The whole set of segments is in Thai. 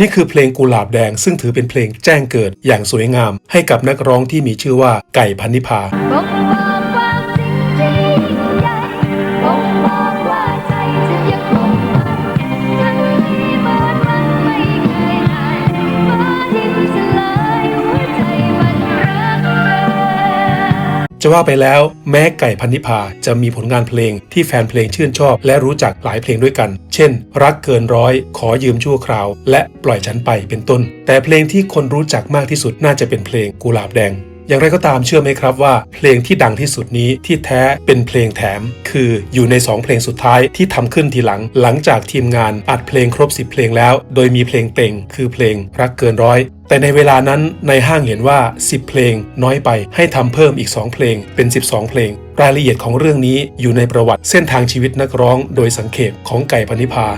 นี่คือเพลงกุหลาบแดง ซึ่งถือเป็นเพลงแจ้งเกิดอย่างสวยงาม ให้กับนักร้องที่มีชื่อว่าไก่พันนิพา จะว่าไปแล้วแม้ไก่พันธิพาจะมีผลงานเพลงที่แฟนเพลงชื่นชอบ และรู้จักหลายเพลงด้วยกัน เช่น รักเกินร้อย ขอยืมชั่วคราว และปล่อยฉันไปเป็นต้น แต่เพลงที่คนรู้จักมากที่สุดน่าจะเป็นเพลงกุหลาบแดง อย่างไรก็ตามเชื่อไหมครับว่า เพลงที่ดังที่สุดนี้ที่แท้เป็นเพลงแถม คืออยู่ใน 2 เพลงสุดท้ายที่ทำขึ้นทีหลัง หลังจากทีมงานอัดเพลงครบ 10 เพลงแล้ว โดยมีเพลงเต็งคือเพลงรักเกินร้อยแต่ในเวลานั้นในห้างเห็นว่า 10 เพลงน้อยไปให้ทำเพิ่มอีก 2 เพลงเป็น 12 เพลง รายละเอียดของเรื่องนี้อยู่ในประวัติเส้นทางชีวิตนักร้องโดยสังเขปของไก่พนิพา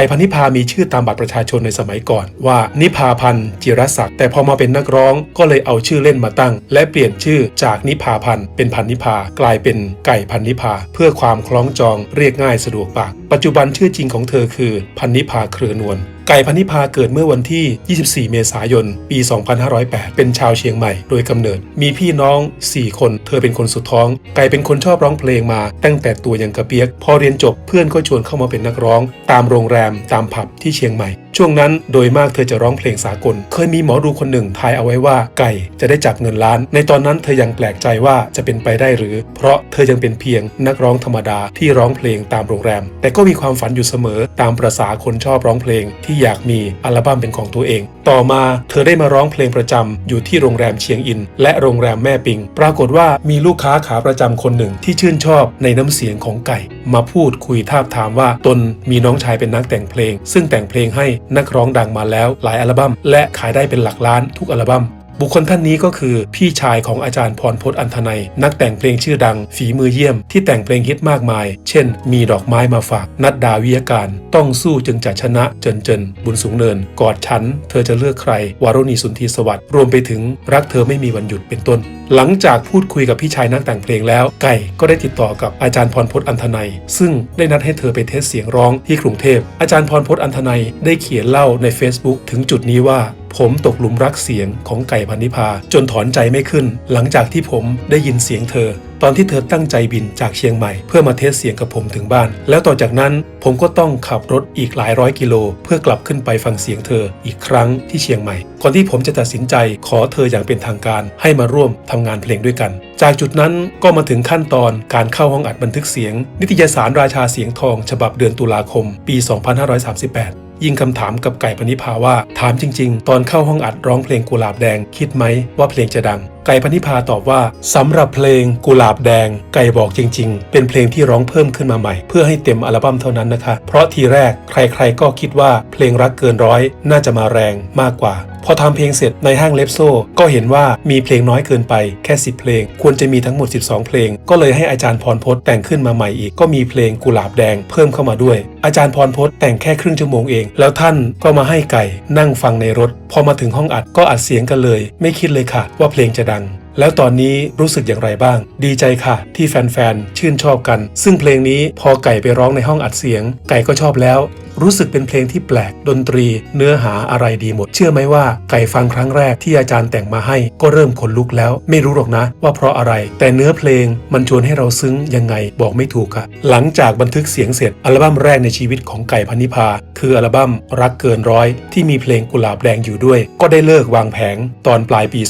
ก่พันนิพามีชื่อตามบัตรประชาชนในสมัยก่อน ว่านิพาพันธ์จิรศักดิ์แต่พอมาเป็นนักร้องก็เลยเอาชื่อเล่นมาตั้ง และเปลี่ยนชื่อจากนิพาพันธ์เป็นพันนิพากลายเป็นไก่พันนิพาเพื่อความคล้องจองเรียกง่ายสะดวกปาก ปัจจุบันชื่อจริงของเธอคือพันนิพาเครือนวล ไก่พันธิพาเกิดเมื่อวันที่ 24 เมษายน ปี 2508 เป็นชาวเชียงใหม่โดยกำเนิด มีพี่น้อง 4 คน เธอเป็นคนสุดท้อง ไก่เป็นคนชอบร้องเพลงมา ตั้งแต่ตัวยังกระเปียก พอเรียนจบเพื่อนก็ชวนเข้ามาเป็นนักร้อง ตามโรงแรมตามผับที่เชียงใหม่ ช่วงนั้นโดยมากเธอจะร้องเพลงสากล เคยมีหมอดูคนหนึ่งทายเอาไว้ว่าไก่จะได้จับเงินล้าน ในตอนนั้นเธอยังแปลกใจว่าจะเป็นไปได้หรือ เพราะเธอยังเป็นเพียงนักร้องธรรมดาที่ร้องเพลงตามโรงแรม แต่ก็มีความฝันอยู่เสมอตามประษาคนชอบร้องเพลงที่อยากมีอัลบั้มเป็นของตัวเอง ต่อมาเธอได้มาร้องเพลงประจำอยู่ที่โรงแรมเชียงอิน และโรงแรมแม่ปิง ปรากฏว่ามีลูกค้าขาประจำคนหนึ่งที่ชื่นชอบในน้ำเสียงของไก่ มาพูดคุยทาบทามว่าตนมีน้องชายเป็นนักแต่งเพลง ซึ่งแต่งเพลงให้นักร้องดังมาแล้วหลายอัลบั้ม และขายได้เป็นหลักล้านทุกอัลบั้มบุคคลท่านนี้ก็คือพี่ชายของอาจารย์พรพจน์อันธนัย นักแต่งเพลงชื่อดัง ฝีมือเยี่ยม ที่แต่งเพลงฮิตมากมาย เช่น มีดอกไม้มาฝาก นัดดาวิยการ ต้องสู้จึงจะชนะเจนเจนบุญสูงเนิน กอดฉัน เธอจะเลือกใคร วารุณีสุนทรีสวัสดิ์รวมไปถึงรักเธอไม่มีวันหยุดเป็นต้น หลังจากพูดคุยกับพี่ชายนักแต่งเพลงแล้ว ไก่ก็ได้ติดต่อกับอาจารย์พรพจน์อันธนัย ซึ่งได้นัดให้เธอไปเทสเสียงร้องที่กรุงเทพ อาจารย์พรพจน์อันธนัยได้เขียนเล่าใน Facebook ถึงจุดนี้ว่าผมตกหลุมรักเสียงของไก่พันนิพาจนถอนใจไม่ขึ้น หลังจากที่ผมได้ยินเสียงเธอ ตอนที่เธอตั้งใจบินจากเชียงใหม่ เพื่อมาเทสเสียงกับผมถึงบ้าน แล้วต่อจากนั้นผมก็ต้องขับรถอีกหลายร้อยกิโล เพื่อกลับขึ้นไปฟังเสียงเธออีกครั้งที่เชียงใหม่ ก่อนที่ผมจะตัดสินใจขอเธออย่างเป็นทางการให้มาร่วมทำงานเพลงด้วยกัน จากจุดนั้นก็มาถึงขั้นตอนการเข้าห้องอัดบันทึกเสียง นิตยสารราชาเสียงทอง ฉบับเดือนตุลาคม ปี 2538 ยิงคำถามกับไก่พนิพาว่า ถามจริง ๆ ตอนเข้าห้องอัดร้องเพลงกุหลาบแดง คิดไหมว่าเพลงจะดัง ไก่พนิพาตอบว่าสำหรับเพลงกุหลาบแดง ไก่บอกจริง ๆ เป็นเพลงที่ร้องเพิ่มขึ้นมาใหม่ เพื่อให้เต็มอัลบั้มเท่านั้นนะคะ เพราะทีแรกใครๆก็คิดว่าเพลงรักเกินร้อย น่าจะมาแรงมากกว่า พอทำเพลงเสร็จในห้างเลปโซก็เห็นว่ามีเพลงน้อยเกินไปแค่ 10 เพลง ควรจะมีทั้งหมด 12 เพลง ก็เลยให้อาจารย์พรพจน์แต่งขึ้นมาใหม่อีก ก็มีเพลงกุหลาบแดงเพิ่มเข้ามาด้วย อาจารย์พรพจน์แต่งแค่ครึ่งชั่วโมงเอง แล้วท่านก็มาให้ไก่นั่งฟังในรถ พอมาถึงห้องอัดก็อัดเสียงกันเลย ไม่คิดเลยค่ะ ว่าเพลงจะดังแล้วตอนนี้รู้สึกอย่างไรบ้าง ดีใจค่ะ ที่แฟนๆ ชื่นชอบกัน ซึ่งเพลงนี้พอไก่ไปร้องในห้องอัดเสียง ไก่ก็ชอบแล้ว รู้สึกเป็นเพลงที่แปลกดนตรี เนื้อหาอะไรดีหมด เชื่อไหมว่าไก่ฟังครั้งแรกที่อาจารย์แต่งมาให้ ก็เริ่มขนลุกแล้ว ไม่รู้หรอกนะ ว่าเพราะอะไร แต่เนื้อเพลงมันชวนให้เราซึ้งยังไงบอกไม่ถูกค่ะ หลังจากบันทึกเสียงเสร็จอัลบั้มแรกในชีวิตของไก่พันนิพา คืออัลบั้มรักเกินร้อยที่มีเพลงกุหลาบแดงอยู่ด้วย ก็ได้เลิกวางแผงตอนปลายปี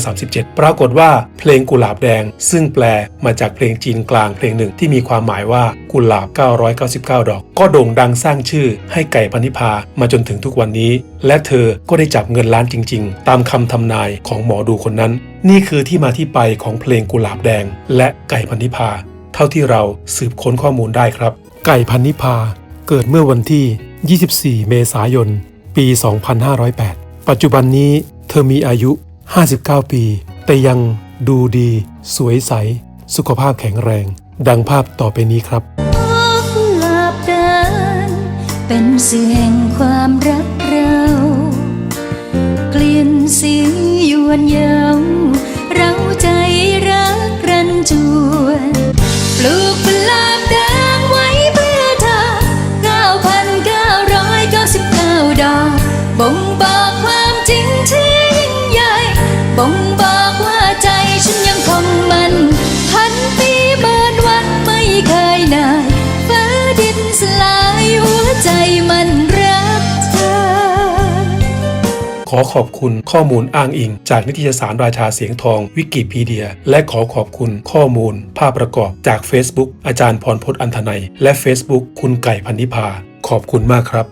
2537 ปรากฏว่าเพลงกุหลาบแดง ซึ่งแปลมาจากเพลงจีนกลางเพลงหนึ่งที่มีความหมายว่ากุหลาบ 999 ดอก ก็โด่งดังสร้างชื่อให้ไก่พันิพามาจนถึงทุกวันนี้ และเธอก็ได้จับเงินล้านจริง ๆ ตามคำทำนายของหมอดูคนนั้น นี่คือที่มาที่ไปของเพลงกุหลาบแดง และไก่พันนิพา เท่าที่เราสืบค้นข้อมูลได้ครับ ไก่พันนิพา เกิดเมื่อวันที่ 24 เมษายน ปี 2508 ปัจจุบันนี้เธอมีอายุ 59 ปี แต่ยังดูดี สวยใส สุขภาพแข็งแรง ดังภาพต่อไปนี้ครับ เป็นสื่อแห่งความรักเรา กลิ่นสียวนเย ขอขอบคุณข้อมูลอ้างอิง จากนิตยสารราชาเสียงทองวิกิพีเดีย และขอขอบคุณข้อมูล ภาพประกอบจาก Facebook อาจารย์พรพจน์อันธนัย และ Facebook คุณไก่พันธิพาขอบคุณมากครับ